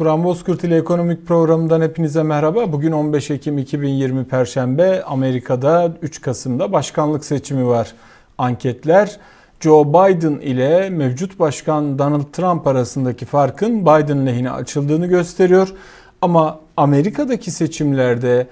Turan Bozkurt ile ekonomik programından hepinize merhaba. Bugün 15 Ekim 2020 Perşembe. Amerika'da 3 Kasım'da başkanlık seçimi var. Anketler Joe Biden ile mevcut başkan Donald Trump arasındaki farkın Biden lehine açıldığını gösteriyor. Ama Amerika'daki seçimlerde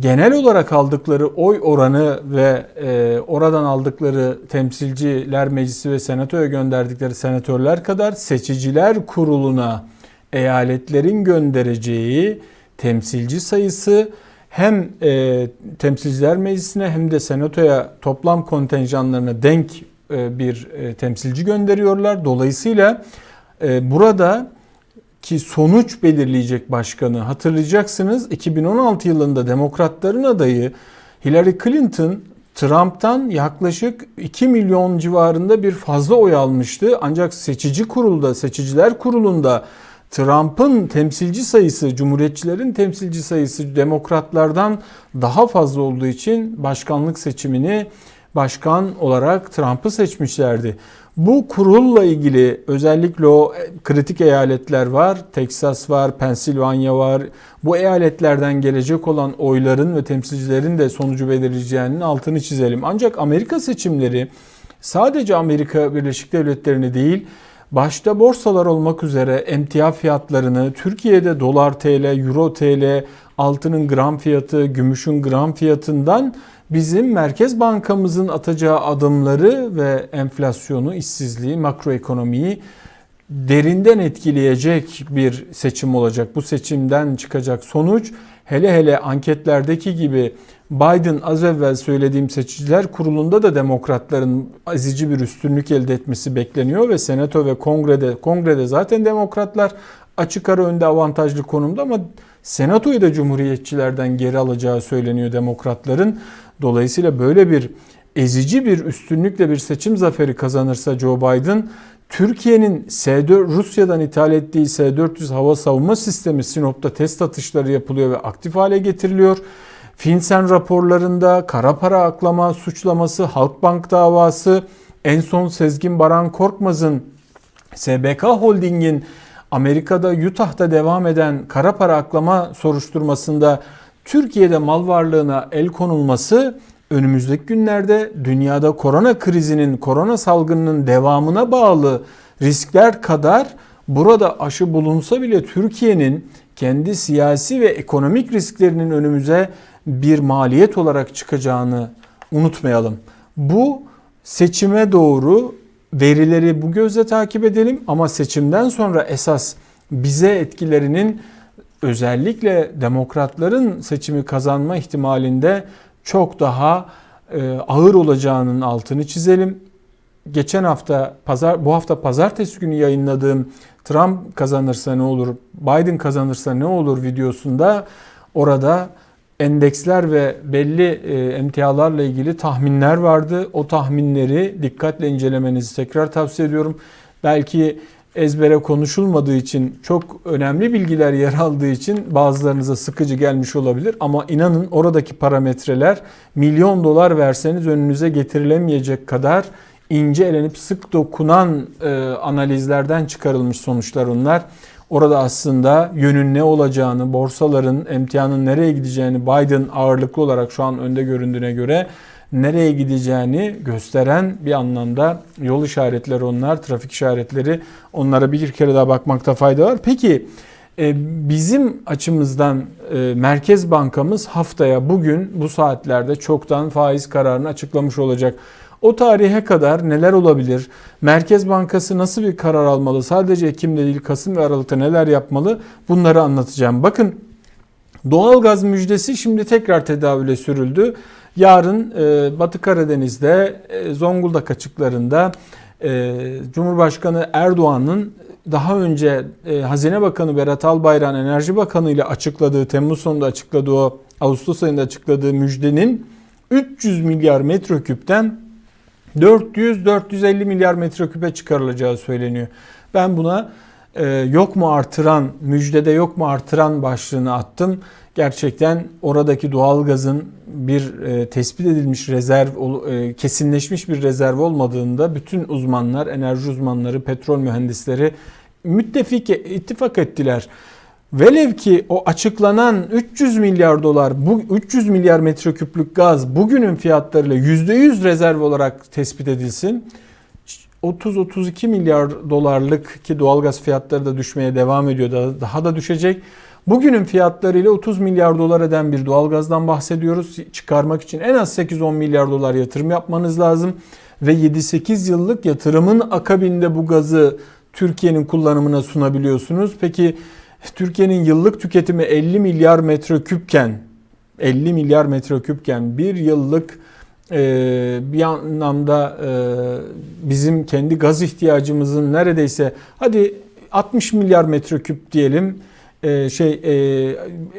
genel olarak aldıkları oy oranı ve e, oradan aldıkları temsilciler meclisi ve senatoya gönderdikleri senatörler kadar seçiciler kuruluna eyaletlerin göndereceği temsilci sayısı hem e, temsilciler meclisine hem de senatoya toplam kontenjanlarına denk e, bir e, temsilci gönderiyorlar. Dolayısıyla e, burada ki sonuç belirleyecek başkanı hatırlayacaksınız 2016 yılında demokratların adayı Hillary Clinton Trump'tan yaklaşık 2 milyon civarında bir fazla oy almıştı. Ancak seçici kurulda, seçiciler kurulunda Trump'ın temsilci sayısı, cumhuriyetçilerin temsilci sayısı demokratlardan daha fazla olduğu için başkanlık seçimini başkan olarak Trump'ı seçmişlerdi. Bu kurulla ilgili özellikle o kritik eyaletler var. Teksas var, Pensilvanya var. Bu eyaletlerden gelecek olan oyların ve temsilcilerin de sonucu belirleyeceğinin altını çizelim. Ancak Amerika seçimleri sadece Amerika Birleşik Devletleri'ni değil, başta borsalar olmak üzere emtia fiyatlarını, Türkiye'de dolar TL, euro TL, altının gram fiyatı, gümüşün gram fiyatından bizim Merkez Bankamızın atacağı adımları ve enflasyonu, işsizliği, makroekonomiyi derinden etkileyecek bir seçim olacak. Bu seçimden çıkacak sonuç hele hele anketlerdeki gibi Biden az evvel söylediğim seçiciler kurulunda da demokratların azici bir üstünlük elde etmesi bekleniyor ve senato ve kongrede kongrede zaten demokratlar açık ara önde avantajlı konumda ama senatoyu da cumhuriyetçilerden geri alacağı söyleniyor demokratların. Dolayısıyla böyle bir ezici bir üstünlükle bir seçim zaferi kazanırsa Joe Biden Türkiye'nin S4 Rusya'dan ithal ettiği S-400 hava savunma sistemi Sinop'ta test atışları yapılıyor ve aktif hale getiriliyor. FinCEN raporlarında kara para aklama suçlaması, Halkbank davası, en son Sezgin Baran Korkmaz'ın SBK Holding'in Amerika'da Utah'ta devam eden kara para aklama soruşturmasında Türkiye'de mal varlığına el konulması önümüzdeki günlerde dünyada korona krizinin, korona salgınının devamına bağlı riskler kadar burada aşı bulunsa bile Türkiye'nin kendi siyasi ve ekonomik risklerinin önümüze bir maliyet olarak çıkacağını unutmayalım. Bu seçime doğru verileri bu gözle takip edelim ama seçimden sonra esas bize etkilerinin özellikle demokratların seçimi kazanma ihtimalinde çok daha e, ağır olacağının altını çizelim. Geçen hafta pazar bu hafta pazartesi günü yayınladığım Trump kazanırsa ne olur, Biden kazanırsa ne olur videosunda orada endeksler ve belli e, emtialarla ilgili tahminler vardı. O tahminleri dikkatle incelemenizi tekrar tavsiye ediyorum. Belki ezbere konuşulmadığı için çok önemli bilgiler yer aldığı için bazılarınıza sıkıcı gelmiş olabilir ama inanın oradaki parametreler milyon dolar verseniz önünüze getirilemeyecek kadar ince elenip sık dokunan e, analizlerden çıkarılmış sonuçlar onlar. Orada aslında yönün ne olacağını, borsaların, emtianın nereye gideceğini Biden ağırlıklı olarak şu an önde göründüğüne göre nereye gideceğini gösteren bir anlamda yol işaretleri onlar, trafik işaretleri. Onlara bir kere daha bakmakta fayda var. Peki e, bizim açımızdan e, Merkez Bankamız haftaya bugün bu saatlerde çoktan faiz kararını açıklamış olacak. O tarihe kadar neler olabilir? Merkez Bankası nasıl bir karar almalı? Sadece Ekim'de değil Kasım ve Aralık'ta neler yapmalı? Bunları anlatacağım. Bakın doğalgaz müjdesi şimdi tekrar tedavüle sürüldü. Yarın e, Batı Karadeniz'de e, Zonguldak açıklarında e, Cumhurbaşkanı Erdoğan'ın daha önce e, Hazine Bakanı Berat Albayrak'ın Enerji Bakanı ile açıkladığı, Temmuz sonunda açıkladığı Ağustos ayında açıkladığı müjdenin 300 milyar metreküpten 400-450 milyar metreküpe çıkarılacağı söyleniyor. Ben buna e, yok mu artıran, müjdede yok mu artıran başlığını attım. Gerçekten oradaki doğalgazın bir e, tespit edilmiş rezerv, e, kesinleşmiş bir rezerv olmadığında bütün uzmanlar, enerji uzmanları, petrol mühendisleri müttefik ittifak ettiler. Velev ki o açıklanan 300 milyar dolar, bu 300 milyar metreküplük gaz bugünün fiyatlarıyla %100 rezerv olarak tespit edilsin. 30-32 milyar dolarlık ki doğalgaz fiyatları da düşmeye devam ediyor. Daha da düşecek. Bugünün fiyatlarıyla 30 milyar dolar eden bir doğalgazdan bahsediyoruz. Çıkarmak için en az 8-10 milyar dolar yatırım yapmanız lazım. Ve 7-8 yıllık yatırımın akabinde bu gazı Türkiye'nin kullanımına sunabiliyorsunuz. Peki Türkiye'nin yıllık tüketimi 50 milyar metreküpken 50 milyar metreküpken bir yıllık e, bir anlamda e, bizim kendi gaz ihtiyacımızın neredeyse hadi 60 milyar metreküp diyelim e, şey e,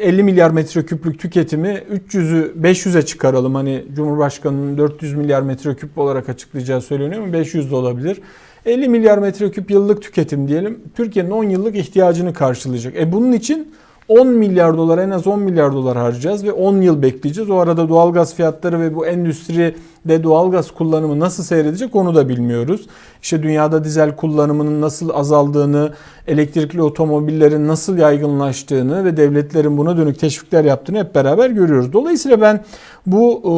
50 milyar metreküplük tüketimi 300'ü 500'e çıkaralım. Hani Cumhurbaşkanı'nın 400 milyar metreküp olarak açıklayacağı söyleniyor mu? 500 de olabilir. 50 milyar metreküp yıllık tüketim diyelim. Türkiye'nin 10 yıllık ihtiyacını karşılayacak. E bunun için 10 milyar dolar en az 10 milyar dolar harcayacağız ve 10 yıl bekleyeceğiz. O arada doğalgaz fiyatları ve bu endüstride doğalgaz kullanımı nasıl seyredecek onu da bilmiyoruz. İşte dünyada dizel kullanımının nasıl azaldığını, elektrikli otomobillerin nasıl yaygınlaştığını ve devletlerin buna dönük teşvikler yaptığını hep beraber görüyoruz. Dolayısıyla ben bu e,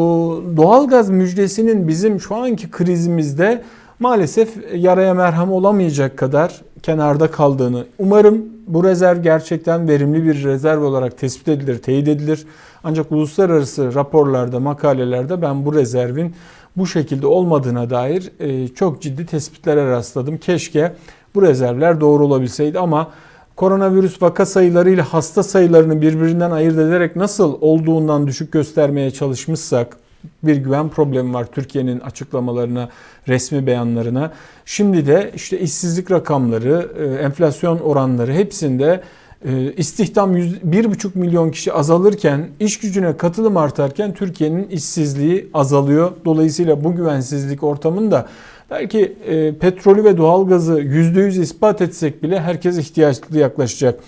doğalgaz müjdesinin bizim şu anki krizimizde maalesef yaraya merhem olamayacak kadar kenarda kaldığını umarım bu rezerv gerçekten verimli bir rezerv olarak tespit edilir, teyit edilir. Ancak uluslararası raporlarda, makalelerde ben bu rezervin bu şekilde olmadığına dair e, çok ciddi tespitlere rastladım. Keşke bu rezervler doğru olabilseydi ama koronavirüs vaka sayıları ile hasta sayılarını birbirinden ayırt ederek nasıl olduğundan düşük göstermeye çalışmışsak bir güven problemi var Türkiye'nin açıklamalarına, resmi beyanlarına. Şimdi de işte işsizlik rakamları, e, enflasyon oranları hepsinde e, istihdam 1,5 milyon kişi azalırken, iş gücüne katılım artarken Türkiye'nin işsizliği azalıyor. Dolayısıyla bu güvensizlik ortamında belki e, petrolü ve doğalgazı %100 ispat etsek bile herkes ihtiyaçlı yaklaşacak.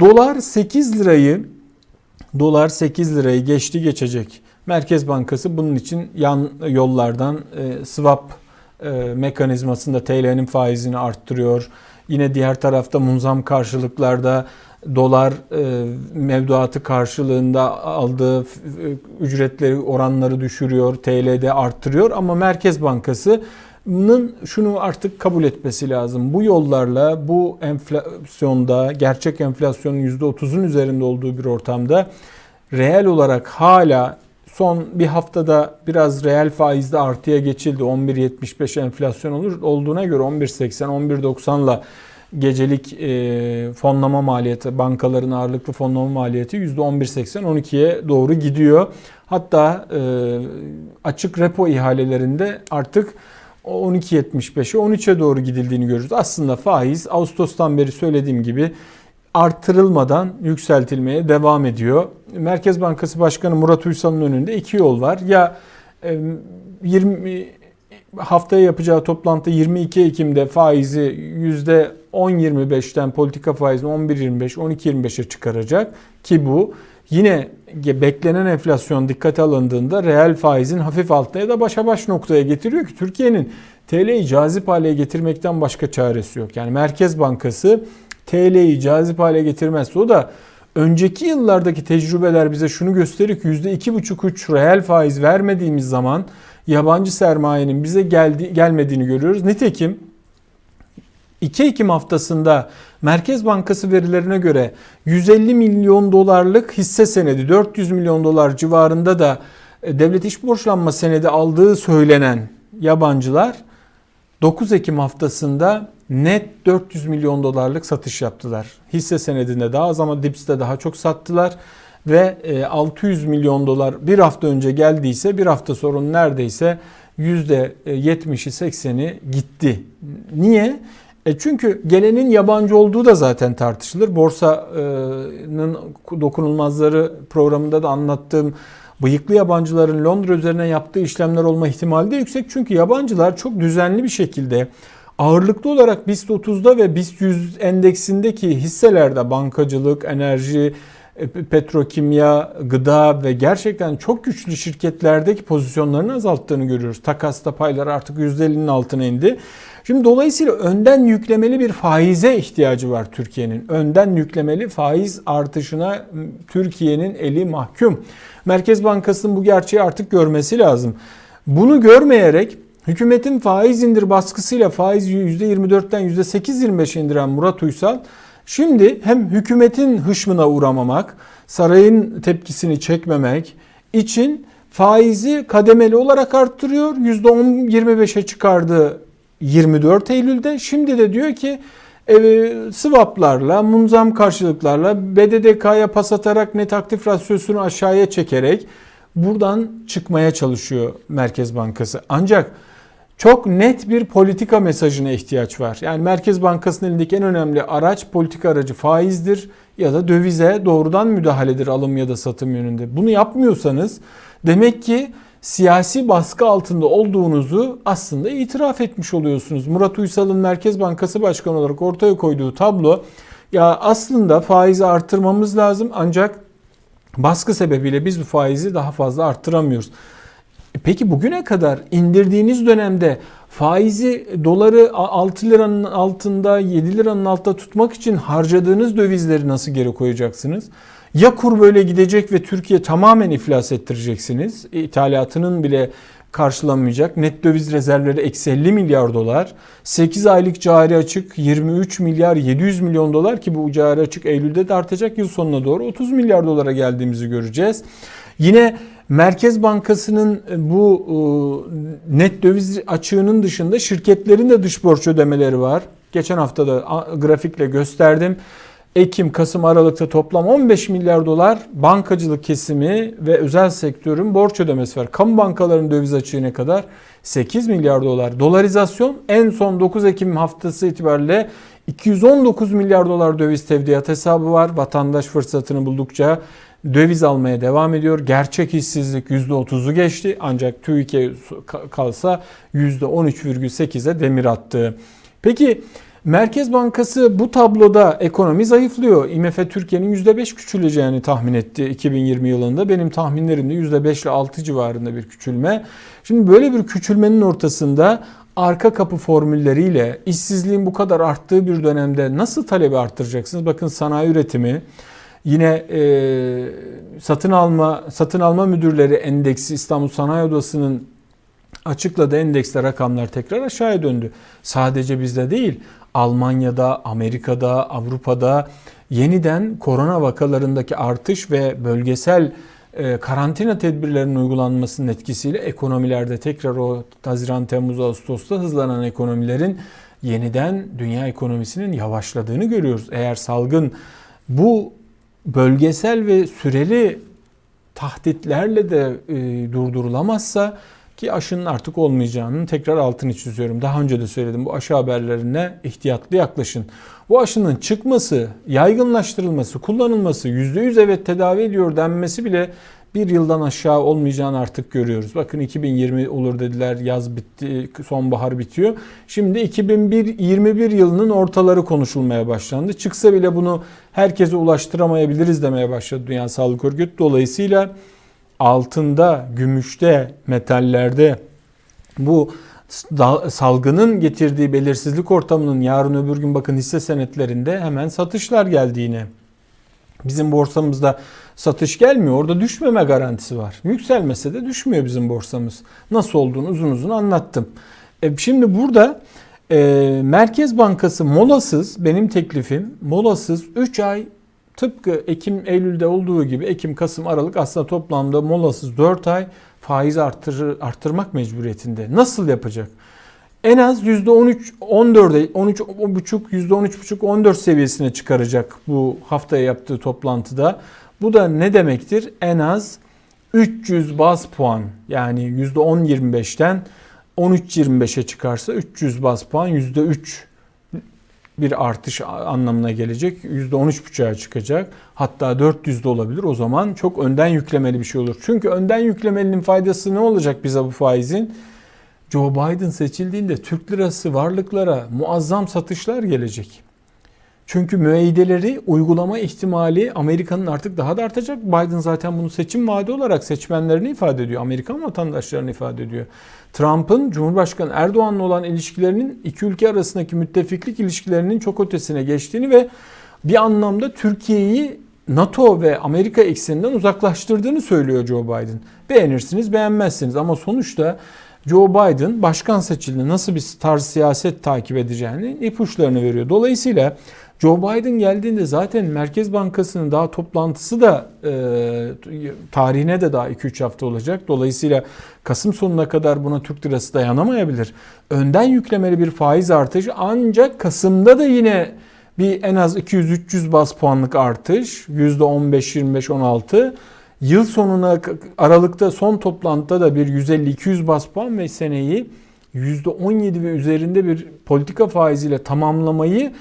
Dolar 8 lirayı dolar 8 lirayı geçti geçecek. Merkez Bankası bunun için yan yollardan e, swap e, mekanizmasında TL'nin faizini arttırıyor. Yine diğer tarafta munzam karşılıklarda dolar e, mevduatı karşılığında aldığı ücretleri oranları düşürüyor, TL'de arttırıyor ama Merkez Bankası'nın şunu artık kabul etmesi lazım. Bu yollarla bu enflasyonda gerçek enflasyonun %30'un üzerinde olduğu bir ortamda reel olarak hala Son bir haftada biraz reel faizde artıya geçildi. 11.75 enflasyon olur olduğuna göre 11.80 11.90'la gecelik e, fonlama maliyeti, bankaların ağırlıklı fonlama maliyeti %11.80 12'ye doğru gidiyor. Hatta e, açık repo ihalelerinde artık 12.75'e 13'e doğru gidildiğini görüyoruz. Aslında faiz Ağustos'tan beri söylediğim gibi artırılmadan yükseltilmeye devam ediyor. Merkez Bankası Başkanı Murat Uysal'ın önünde iki yol var. Ya 20 haftaya yapacağı toplantı 22 Ekim'de faizi %10-25'ten politika faizini 11-25, 12-25'e çıkaracak ki bu yine beklenen enflasyon dikkate alındığında reel faizin hafif altına ya da başa baş noktaya getiriyor ki Türkiye'nin TL'yi cazip hale getirmekten başka çaresi yok. Yani Merkez Bankası TL'yi cazip hale getirmezse o da önceki yıllardaki tecrübeler bize şunu gösterir ki %2,5-3 reel faiz vermediğimiz zaman yabancı sermayenin bize geldi, gelmediğini görüyoruz. Nitekim 2 Ekim haftasında Merkez Bankası verilerine göre 150 milyon dolarlık hisse senedi 400 milyon dolar civarında da e, devlet iş borçlanma senedi aldığı söylenen yabancılar 9 Ekim haftasında net 400 milyon dolarlık satış yaptılar. Hisse senedinde daha az ama DIPS'te daha çok sattılar ve 600 e, milyon dolar bir hafta önce geldiyse bir hafta sonra neredeyse %70'i 80'i gitti. Niye? E çünkü gelenin yabancı olduğu da zaten tartışılır. Borsanın dokunulmazları programında da anlattığım bıyıklı yabancıların Londra üzerine yaptığı işlemler olma ihtimali de yüksek. Çünkü yabancılar çok düzenli bir şekilde ağırlıklı olarak BIST 30'da ve BIST 100 endeksindeki hisselerde bankacılık, enerji, petrokimya, gıda ve gerçekten çok güçlü şirketlerdeki pozisyonlarını azalttığını görüyoruz. Takasta paylar artık %50'nin altına indi. Şimdi dolayısıyla önden yüklemeli bir faize ihtiyacı var Türkiye'nin. Önden yüklemeli faiz artışına Türkiye'nin eli mahkum. Merkez Bankası'nın bu gerçeği artık görmesi lazım. Bunu görmeyerek hükümetin faiz indir baskısıyla faiz %24'ten %8-25 indiren Murat Uysal şimdi hem hükümetin hışmına uğramamak, sarayın tepkisini çekmemek için faizi kademeli olarak arttırıyor. %10-25'e çıkardı 24 Eylül'de. Şimdi de diyor ki e, swaplarla, munzam karşılıklarla BDDK'ya pas atarak net aktif rasyosunu aşağıya çekerek buradan çıkmaya çalışıyor Merkez Bankası. Ancak çok net bir politika mesajına ihtiyaç var. Yani Merkez Bankası'nın elindeki en önemli araç politika aracı faizdir ya da dövize doğrudan müdahaledir alım ya da satım yönünde. Bunu yapmıyorsanız demek ki siyasi baskı altında olduğunuzu aslında itiraf etmiş oluyorsunuz. Murat Uysal'ın Merkez Bankası Başkanı olarak ortaya koyduğu tablo ya aslında faizi artırmamız lazım ancak baskı sebebiyle biz bu faizi daha fazla arttıramıyoruz. E peki bugüne kadar indirdiğiniz dönemde faizi doları 6 liranın altında 7 liranın altında tutmak için harcadığınız dövizleri nasıl geri koyacaksınız? Ya kur böyle gidecek ve Türkiye tamamen iflas ettireceksiniz. İthalatının bile karşılamayacak. Net döviz rezervleri eksi 50 milyar dolar. 8 aylık cari açık 23 milyar 700 milyon dolar ki bu cari açık Eylül'de de artacak. Yıl sonuna doğru 30 milyar dolara geldiğimizi göreceğiz. Yine Merkez Bankası'nın bu e, net döviz açığının dışında şirketlerin de dış borç ödemeleri var. Geçen hafta da grafikle gösterdim. Ekim, Kasım, Aralık'ta toplam 15 milyar dolar bankacılık kesimi ve özel sektörün borç ödemesi var. Kamu bankalarının döviz açığı ne kadar? 8 milyar dolar. Dolarizasyon en son 9 Ekim haftası itibariyle 219 milyar dolar döviz tevdiat hesabı var. Vatandaş fırsatını buldukça döviz almaya devam ediyor. Gerçek işsizlik %30'u geçti ancak TÜİK'e kalsa %13,8'e demir attı. Peki Merkez Bankası bu tabloda ekonomi zayıflıyor. IMF Türkiye'nin %5 küçüleceğini tahmin etti 2020 yılında. Benim tahminlerimde %5 ile 6 civarında bir küçülme. Şimdi böyle bir küçülmenin ortasında arka kapı formülleriyle işsizliğin bu kadar arttığı bir dönemde nasıl talebi arttıracaksınız? Bakın sanayi üretimi, Yine e, satın alma satın alma müdürleri endeksi İstanbul Sanayi Odası'nın açıkladığı endekste rakamlar tekrar aşağıya döndü. Sadece bizde değil, Almanya'da, Amerika'da, Avrupa'da yeniden korona vakalarındaki artış ve bölgesel e, karantina tedbirlerinin uygulanmasının etkisiyle ekonomilerde tekrar o Haziran, Temmuz, Ağustos'ta hızlanan ekonomilerin yeniden dünya ekonomisinin yavaşladığını görüyoruz. Eğer salgın bu bölgesel ve süreli tahditlerle de e, durdurulamazsa ki aşının artık olmayacağının tekrar altını çiziyorum. Daha önce de söyledim bu aşı haberlerine ihtiyatlı yaklaşın. Bu aşının çıkması, yaygınlaştırılması, kullanılması, %100 evet tedavi ediyor denmesi bile bir yıldan aşağı olmayacağını artık görüyoruz. Bakın 2020 olur dediler, yaz bitti, sonbahar bitiyor. Şimdi 2021 yılının ortaları konuşulmaya başlandı. Çıksa bile bunu herkese ulaştıramayabiliriz demeye başladı Dünya Sağlık Örgütü. Dolayısıyla altında, gümüşte, metallerde bu salgının getirdiği belirsizlik ortamının yarın öbür gün bakın hisse senetlerinde hemen satışlar geldi yine. Bizim borsamızda satış gelmiyor. Orada düşmeme garantisi var. Yükselmese de düşmüyor bizim borsamız. Nasıl olduğunu uzun uzun anlattım. E şimdi burada e, Merkez Bankası molasız benim teklifim molasız 3 ay tıpkı Ekim Eylül'de olduğu gibi Ekim Kasım Aralık aslında toplamda molasız 4 ay faiz artırır, arttırmak mecburiyetinde. Nasıl yapacak? En az %13 14'e 13 buçuk %13,5 14 seviyesine çıkaracak bu haftaya yaptığı toplantıda. Bu da ne demektir? En az 300 baz puan yani %10-25'ten 13-25'e çıkarsa 300 baz puan %3 bir artış anlamına gelecek. %13,5'a çıkacak. Hatta 400 de olabilir. O zaman çok önden yüklemeli bir şey olur. Çünkü önden yüklemelinin faydası ne olacak bize bu faizin? Joe Biden seçildiğinde Türk lirası varlıklara muazzam satışlar gelecek. Çünkü müeyyideleri uygulama ihtimali Amerika'nın artık daha da artacak. Biden zaten bunu seçim vaadi olarak seçmenlerini ifade ediyor. Amerikan vatandaşlarını ifade ediyor. Trump'ın Cumhurbaşkanı Erdoğan'la olan ilişkilerinin iki ülke arasındaki müttefiklik ilişkilerinin çok ötesine geçtiğini ve bir anlamda Türkiye'yi NATO ve Amerika ekseninden uzaklaştırdığını söylüyor Joe Biden. Beğenirsiniz, beğenmezsiniz ama sonuçta Joe Biden başkan seçildiğinde nasıl bir tarz siyaset takip edeceğini ipuçlarını veriyor. Dolayısıyla Joe Biden geldiğinde zaten Merkez Bankası'nın daha toplantısı da e, tarihine de daha 2-3 hafta olacak. Dolayısıyla Kasım sonuna kadar buna Türk lirası dayanamayabilir. Önden yüklemeli bir faiz artışı ancak Kasım'da da yine bir en az 200-300 bas puanlık artış. %15-25-16. Yıl sonuna Aralık'ta son toplantıda da bir 150-200 bas puan ve seneyi %17 ve üzerinde bir politika faiziyle tamamlamayı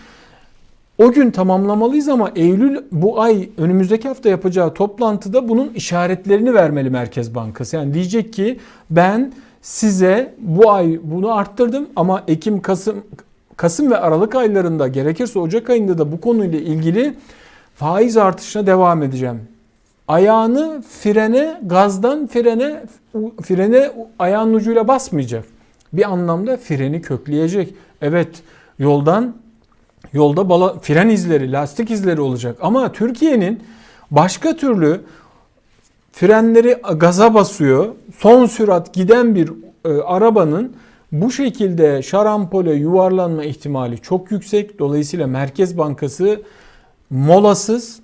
o gün tamamlamalıyız ama Eylül bu ay önümüzdeki hafta yapacağı toplantıda bunun işaretlerini vermeli Merkez Bankası. Yani diyecek ki ben size bu ay bunu arttırdım ama Ekim, Kasım, Kasım ve Aralık aylarında gerekirse Ocak ayında da bu konuyla ilgili faiz artışına devam edeceğim. Ayağını frene, gazdan frene, frene ayağın ucuyla basmayacak. Bir anlamda freni kökleyecek. Evet yoldan Yolda bala, fren izleri, lastik izleri olacak. Ama Türkiye'nin başka türlü frenleri gaza basıyor. Son sürat giden bir e, arabanın bu şekilde şarampole yuvarlanma ihtimali çok yüksek. Dolayısıyla Merkez Bankası molasız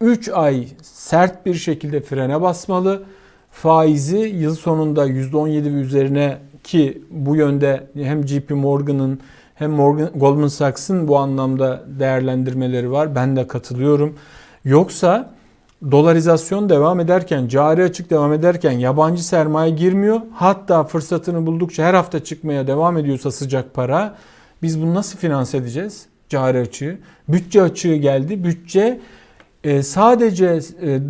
3 ay sert bir şekilde frene basmalı. Faizi yıl sonunda %17 ve üzerine ki bu yönde hem JP Morgan'ın hem Morgan, Goldman Sachs'ın bu anlamda değerlendirmeleri var. Ben de katılıyorum. Yoksa dolarizasyon devam ederken, cari açık devam ederken yabancı sermaye girmiyor. Hatta fırsatını buldukça her hafta çıkmaya devam ediyorsa sıcak para biz bunu nasıl finanse edeceğiz? Cari açığı. Bütçe açığı geldi. Bütçe e, sadece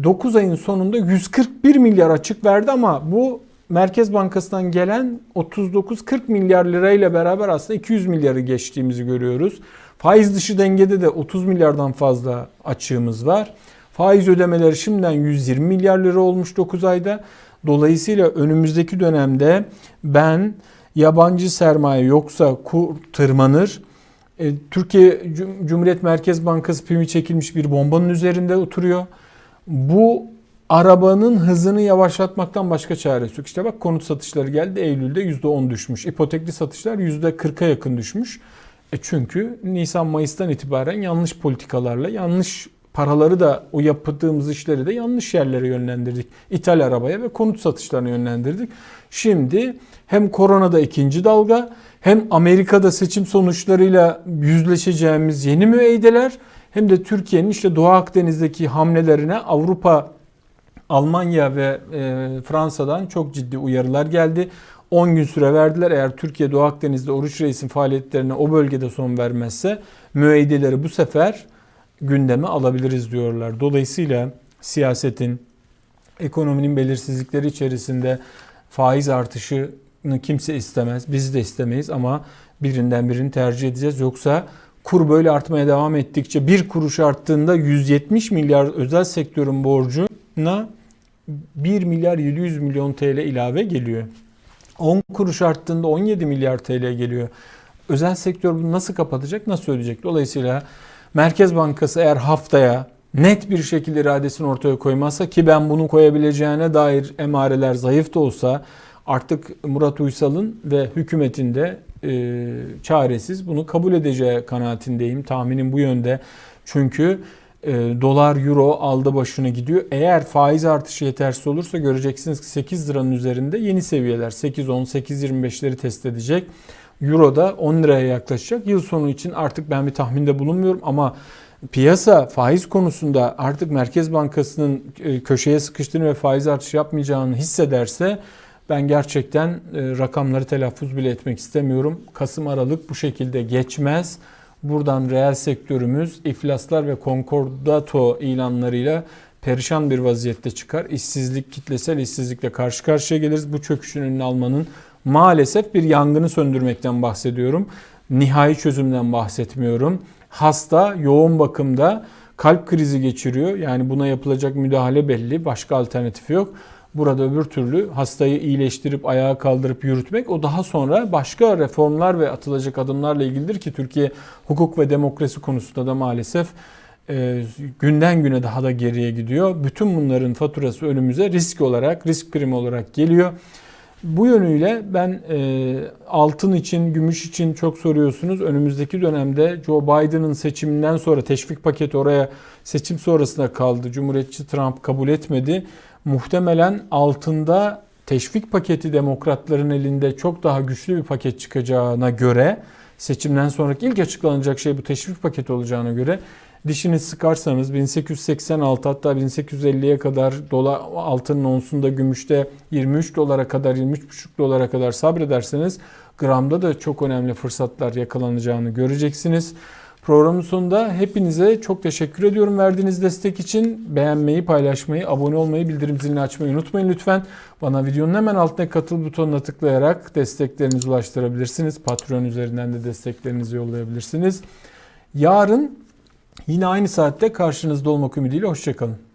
9 e, ayın sonunda 141 milyar açık verdi ama bu Merkez Bankası'ndan gelen 39-40 milyar lirayla beraber aslında 200 milyarı geçtiğimizi görüyoruz. Faiz dışı dengede de 30 milyardan fazla açığımız var. Faiz ödemeleri şimdiden 120 milyar lira olmuş 9 ayda. Dolayısıyla önümüzdeki dönemde ben yabancı sermaye yoksa kur tırmanır. E, Türkiye Cumhuriyet Merkez Bankası pimi çekilmiş bir bombanın üzerinde oturuyor. Bu arabanın hızını yavaşlatmaktan başka çaresi yok. İşte bak konut satışları geldi Eylül'de %10 düşmüş. İpotekli satışlar %40'a yakın düşmüş. E çünkü Nisan Mayıs'tan itibaren yanlış politikalarla yanlış paraları da o yaptığımız işleri de yanlış yerlere yönlendirdik. İthal arabaya ve konut satışlarına yönlendirdik. Şimdi hem koronada ikinci dalga hem Amerika'da seçim sonuçlarıyla yüzleşeceğimiz yeni müeydeler hem de Türkiye'nin işte Doğu Akdeniz'deki hamlelerine Avrupa Almanya ve e, Fransa'dan çok ciddi uyarılar geldi. 10 gün süre verdiler. Eğer Türkiye Doğu Akdeniz'de Oruç Reis'in faaliyetlerine o bölgede son vermezse müeyyideleri bu sefer gündeme alabiliriz diyorlar. Dolayısıyla siyasetin, ekonominin belirsizlikleri içerisinde faiz artışını kimse istemez. Biz de istemeyiz ama birinden birini tercih edeceğiz. Yoksa kur böyle artmaya devam ettikçe bir kuruş arttığında 170 milyar özel sektörün borcuna 1 milyar 700 milyon TL ilave geliyor. 10 kuruş arttığında 17 milyar TL geliyor. Özel sektör bunu nasıl kapatacak, nasıl ödeyecek? Dolayısıyla Merkez Bankası eğer haftaya net bir şekilde iradesini ortaya koymazsa ki ben bunu koyabileceğine dair emareler zayıf da olsa artık Murat Uysal'ın ve hükümetinde e, çaresiz bunu kabul edeceği kanaatindeyim. Tahminim bu yönde. Çünkü e, dolar, euro aldı başını gidiyor. Eğer faiz artışı yetersiz olursa göreceksiniz ki 8 liranın üzerinde yeni seviyeler 8-10, 8-25'leri test edecek. Euro da 10 liraya yaklaşacak. Yıl sonu için artık ben bir tahminde bulunmuyorum ama piyasa faiz konusunda artık Merkez Bankası'nın e, köşeye sıkıştığını ve faiz artışı yapmayacağını hissederse ben gerçekten e, rakamları telaffuz bile etmek istemiyorum. Kasım Aralık bu şekilde geçmez. Buradan reel sektörümüz iflaslar ve konkordato ilanlarıyla perişan bir vaziyette çıkar. İşsizlik, kitlesel işsizlikle karşı karşıya geliriz. Bu çöküşün önünü almanın maalesef bir yangını söndürmekten bahsediyorum. Nihai çözümden bahsetmiyorum. hasta yoğun bakımda kalp krizi geçiriyor. Yani buna yapılacak müdahale belli. Başka alternatifi yok. Burada öbür türlü hastayı iyileştirip ayağa kaldırıp yürütmek o daha sonra başka reformlar ve atılacak adımlarla ilgilidir ki Türkiye hukuk ve demokrasi konusunda da maalesef e, günden güne daha da geriye gidiyor. Bütün bunların faturası önümüze risk olarak, risk primi olarak geliyor. Bu yönüyle ben e, altın için, gümüş için çok soruyorsunuz. Önümüzdeki dönemde Joe Biden'ın seçiminden sonra teşvik paketi oraya seçim sonrasında kaldı. Cumhuriyetçi Trump kabul etmedi. Muhtemelen altında teşvik paketi demokratların elinde çok daha güçlü bir paket çıkacağına göre seçimden sonraki ilk açıklanacak şey bu teşvik paketi olacağına göre dişini sıkarsanız 1886 hatta 1850'ye kadar dolar altının onsunda gümüşte 23 dolara kadar 23,5 dolara kadar sabrederseniz gramda da çok önemli fırsatlar yakalanacağını göreceksiniz. Programın sonunda hepinize çok teşekkür ediyorum verdiğiniz destek için. Beğenmeyi, paylaşmayı, abone olmayı, bildirim zilini açmayı unutmayın lütfen. Bana videonun hemen altına katıl butonuna tıklayarak desteklerinizi ulaştırabilirsiniz. Patreon üzerinden de desteklerinizi yollayabilirsiniz. Yarın yine aynı saatte karşınızda olmak ümidiyle hoşçakalın.